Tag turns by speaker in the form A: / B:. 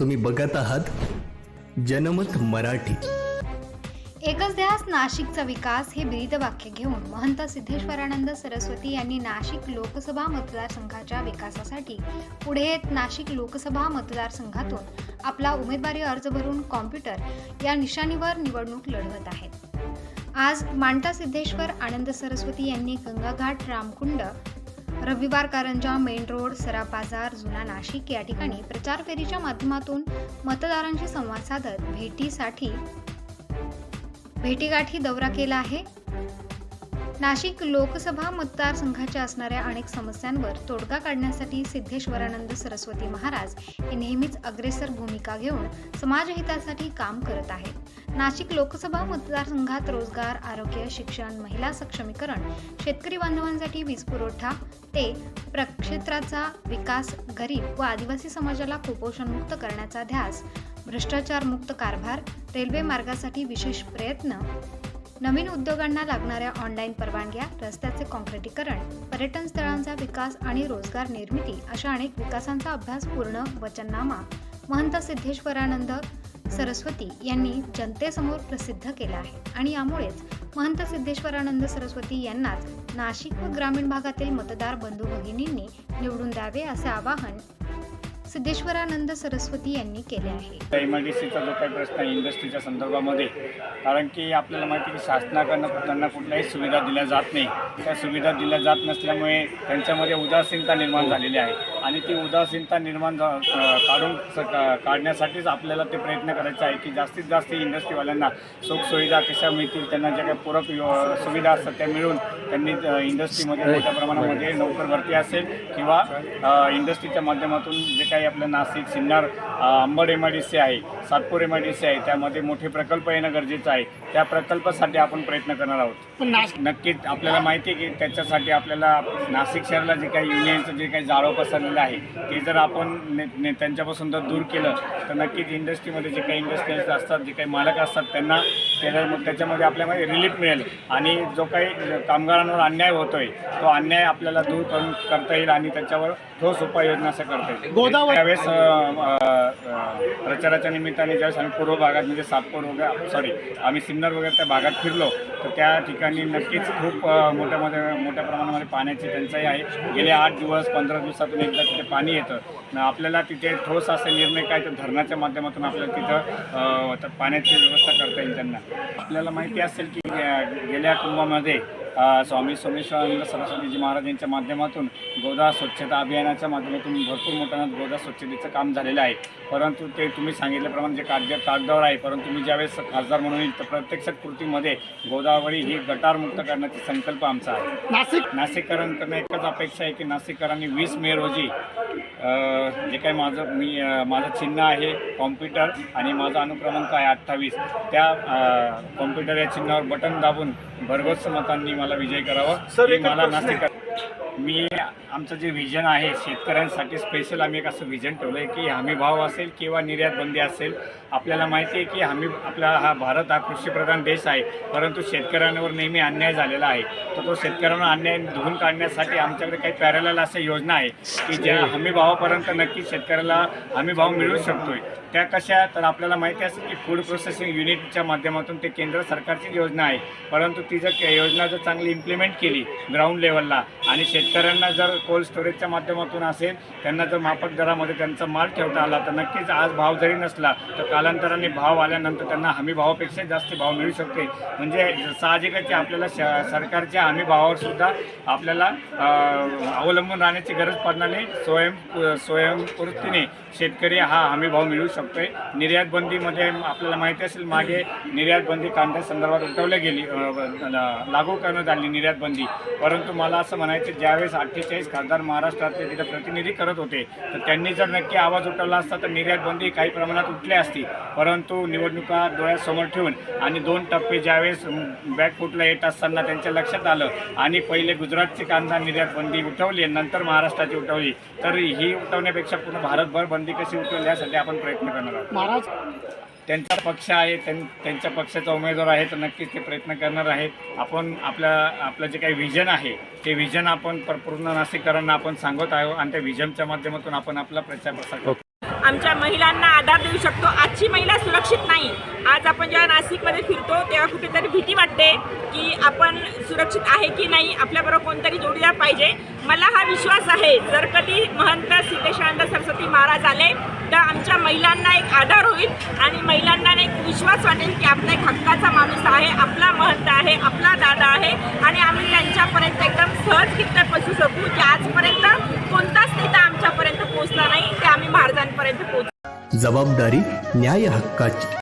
A: तुम्ही बघत आहात जनमत मराठी.
B: एकच ध्यास नाशिकचा विकास हे ब्रीद वाक्य घेऊन महंत सिद्धेश्वरानंद सरस्वती यांनी नाशिक लोकसभा मतदारसंघाच्या विकासासाठी पुढे येत नाशिक लोकसभा मतदारसंघातून आपला उमेदवारी अर्ज भरून कॉम्प्युटर या निशाणीवर निवडणूक लढवत आहेत. आज मांडता सिद्धेश्वर आनंद सरस्वती यांनी गंगाघाट रामकुंड रविवार कारंजा मेन रोड सराफ बाजार जुना नाशिक या ठिकाणी प्रचार फेरीच्या माध्यमातून मतदारांशी संवाद साधत भेटीसाठी भेटीगाठी दौरा केला आहे. नाशिक लोकसभा मतदारसंघाच्या असणाऱ्या अनेक समस्यांवर तोडगा काढण्यासाठी सिद्धेश्वरानंद सरस्वती महाराज हे नेहमीच अग्रेसर भूमिका घेऊन समाजहितासाठी काम करत आहेत. नाशिक लोकसभा मतदारसंघात रोजगार आरोग्य शिक्षण महिला सक्षमीकरण शेतकरी बांधवांसाठी वीज पुरवठा ते प्रक्षेत्राचा विकास गरीब व आदिवासी समाजाला कुपोषणमुक्त करण्याचा ध्यास भ्रष्टाचारमुक्त कारभार रेल्वे मार्गासाठी विशेष प्रयत्न नवीन उद्योगांना लागणाऱ्या ऑनलाईन परवानग्या रस्त्याचे कॉन्क्रिटीकरण पर्यटन स्थळांचा विकास आणि रोजगार निर्मिती अशा अनेक विकासांचा अभ्यास पूर्ण वचननामा. महंत सिद्धेश्वरानंद सरस्वती यांनी जनतेसमोर प्रसिद्ध केला आहे. आणि यामुळेच महंत सिद्धेश्वरानंद सरस्वती यांनाच नाशिक व ग्रामीण भागातील मतदार बंधू भगिनींनी निवडून द्यावे असे आवाहन सिद्धेश्वरानंद सरस्वती यांनी केले आहे.
C: एम आय डी सीचा जो काही प्रश्न आहे इंडस्ट्रीच्या संदर्भामध्ये कारण की आपल्याला माहिती आहे की शासनाकडनं त्यांना कुठल्याही सुविधा दिल्या जात नाही. त्या सुविधा दिल्या जात नसल्यामुळे त्यांच्यामध्ये उदासीनता निर्माण झालेली आहे. आणि ती उदासीनता निर्माण झा- काढून स- काढण्यासाठीच आपल्याला ते प्रयत्न करायचे आहे की जास्तीत जास्त इंडस्ट्रीवाल्यांना सुखसुविधा कशा मिळतील त्यांना ज्या काही पूरक सुविधा असतात त्या मिळून त्यांनी इंडस्ट्रीमध्ये मोठ्या प्रमाणामध्ये नोकर भरती असेल किंवा इंडस्ट्रीच्या माध्यमातून जे काही आपलं Nashik Sinnar Ambad M I D C आहे Satpur M I D C आहे त्यामध्ये मोठे प्रकल्प येणं गरजेचं आहे. त्या प्रकल्पासाठी आपण प्रयत्न करणार आहोत.
D: पण नाशिक
C: नक्कीच आपल्याला माहिती आहे की त्याच्यासाठी आपल्याला नाशिक शहराला जे काही युनियनचं जे काही जाळं पसरलेलं आहे ते जर आपण ने- ने- त्यांच्यापासून जर दूर केलं तर नक्कीच इंडस्ट्रीमध्ये जे काही इंडस्ट्रीज असतात जे काही मालक असतात त्यांना त्याच्यामध्ये आपल्यामध्ये रिलीफ मिळेल. आणि जो काही कामगारांवर अन्याय होतोय तो अन्याय आपल्याला दूर करून करता येईल आणि त्याच्यावर ठोस उपाययोजना असं करता येईल.
D: गोदावरी-
C: त्यावेळेस प्रचाराच्या निमित्ताने ज्यावेळेस आम्ही पूर्व भागात म्हणजे सातपूर वगैरे सॉरी आम्ही सिन्नर वगैरे त्या भागात फिरलो तर त्या ठिकाणी नक्कीच खूप मोठ्या मोठ्या मोठ्या प्रमाणामध्ये पाण्याची टंचाई आहे. गेले आठ दिवस पंधरा दिवसातून एकदा तिथे पाणी येतं. आपल्याला तिथे ठोस असे निर्णय काय तर धरणाच्या माध्यमातून आपल्याला तिथं तर पाण्याची व्यवस्था करता येईल त्यांना. आपल्याला माहिती असेल की गेल्या कुंभामध्ये स्वामी सोमेश्वरानंद सरस्वतीजी महाराज यांच्या माध्यमातून गोदा स्वच्छता अभियानाच्या माध्यमातून भरपूर मोठ्यानं गोदा स्वच्छतेचं काम झालेलं आहे. परंतु ते तुम्ही सांगितल्याप्रमाणे जे कागद कागदावर आहे परंतु मी ज्यावेळेस खासदार म्हणून येईल तर प्रत्यक्षात कृतीमध्ये गोदावरी ही गटारमुक्त करण्याचा संकल्प आमचा आहे.
D: नाशिक?
C: नाशिककरांकडनं एकच अपेक्षा आहे की नाशिककरांनी वीस मे रोजी जे काही माझं मी माझं चिन्ह आहे कॉम्प्युटर आणि माझा अनुक्रमांक आहे अठ्ठावीस. त्या कॉम्प्युटर या चिन्हावर बटन दाबून भरघोस मतांनी मला विजय करावा.
D: सर,
C: मला नाशिक मी आमचं जे व्हिजन आहे शेतकऱ्यांसाठी स्पेशल आम्ही एक असं व्हिजन ठेवलं आहे की हमी भाव असेल किंवा निर्यात बंदी असेल आपल्याला माहिती आहे की हमी आपला हा भारत हा कृषीप्रधान देश आहे परंतु शेतकऱ्यांवर नेहमी अन्याय झालेला आहे. तर तो शेतकऱ्यांना अन्याय धुवून काढण्यासाठी आमच्याकडे काही पॅरल अशा योजना आहे की ज्या हमी भावापर्यंत नक्की शेतकऱ्याला हमी भाव मिळू शकतोय. त्या कशा तर आपल्याला माहिती असेल की फूड प्रोसेसिंग युनिटच्या माध्यमातून ते केंद्र सरकारची योजना आहे. परंतु ती जर योजना जर चांगली इम्प्लिमेंट केली ग्राउंड लेवलला आणि शेतकऱ्यांना जर कोल्ड स्टोरेजच्या माध्यमातून असेल त्यांना जर माफक दरामध्ये त्यांचा माल ठेवता आला तर नक्कीच आज भाव जरी नसला तर कालांतराने भाव आल्यानंतर त्यांना हमी भावापेक्षा जास्त भाव मिळू शकते. म्हणजे साहजिकच आपल्याला श सरकारच्या हमी भावावर सुद्धा आपल्याला अवलंबून राहण्याची गरज पडणार नाही. स्वयं स्वयंपूर्तीने शेतकरी हा हमी भाव मिळू शकतो निर्यात बंदीमध्ये आपल्याला माहिती असेल मागे निर्यात बंदी कांद्या संदर्भात उठवल्या गेली लागू करण्यात आली निर्यात बंदी. परंतु मला असं म्हणायचं ज्यावेळेस अठ्ठेचाळीस खासदार महाराष्ट्रातले तिथे प्रतिनिधी करत होते. तर त्यांनी जर नक्की आवाज उठवला असता तर निर्यात बंदी काही प्रमाणात उठली असती. परंतु निवडणुका डोळ्यासमोर ठेवून आणि दोन टप्पे ज्यावेळेस बॅकफुटला येत असताना त्यांच्या लक्षात आलं आणि पहिले गुजरातची कांदा निर्यात बंदी उठवली नंतर महाराष्ट्राची उठवली तर ही उठवण्यापेक्षा पूर्ण भारतभर बंदी कशी उठवली यासाठी आपण प्रयत्न करणार आहोत.
D: महाराज
C: त्यांचा पक्ष आहे त्यां त्यांच्या पक्षाचा उमेदवार आहे तर नक्कीच ते प्रयत्न करणार आहेत. आपण आपल्या आपलं जे काही विजन आहे ते विजन आपण परपूर्ण नाशिककरांना आपण सांगत आहोत आणि त्या विजनच्या माध्यमातून आपण आपला प्रचार प्रसार करतो.
D: आमच्या महिलांना आधार देऊ शकतो. आजची महिला सुरक्षित नाही. आज आपण जेव्हा नाशिकमध्ये फिरतो तेव्हा कुठेतरी भीती वाटते की आपण सुरक्षित आहे की नाही. आपल्याबरोबर कोणतरी जोडीदार पाहिजे. मला हा विश्वास आहे. जर कधी महंत सिद्धेशानंद सरस्वती महाराज आले तर आमच्या महिलांना एक आधार होईल आणि महिलांना एक विश्वास वाटेल की आपला एक हक्काचा माणूस आहे आपला महंत आहे आपला दादा आहे आणि आम्ही त्यांच्यापर्यंत एकदम सहजरित्या पोचू शकू की आजपर्यंत कोणताच नेता आमच्यापर्यंत पोहोचला नाही ते आम्ही महाराजांपर्यंत पोहोच.
A: जबाबदारी न्याय हक्काची.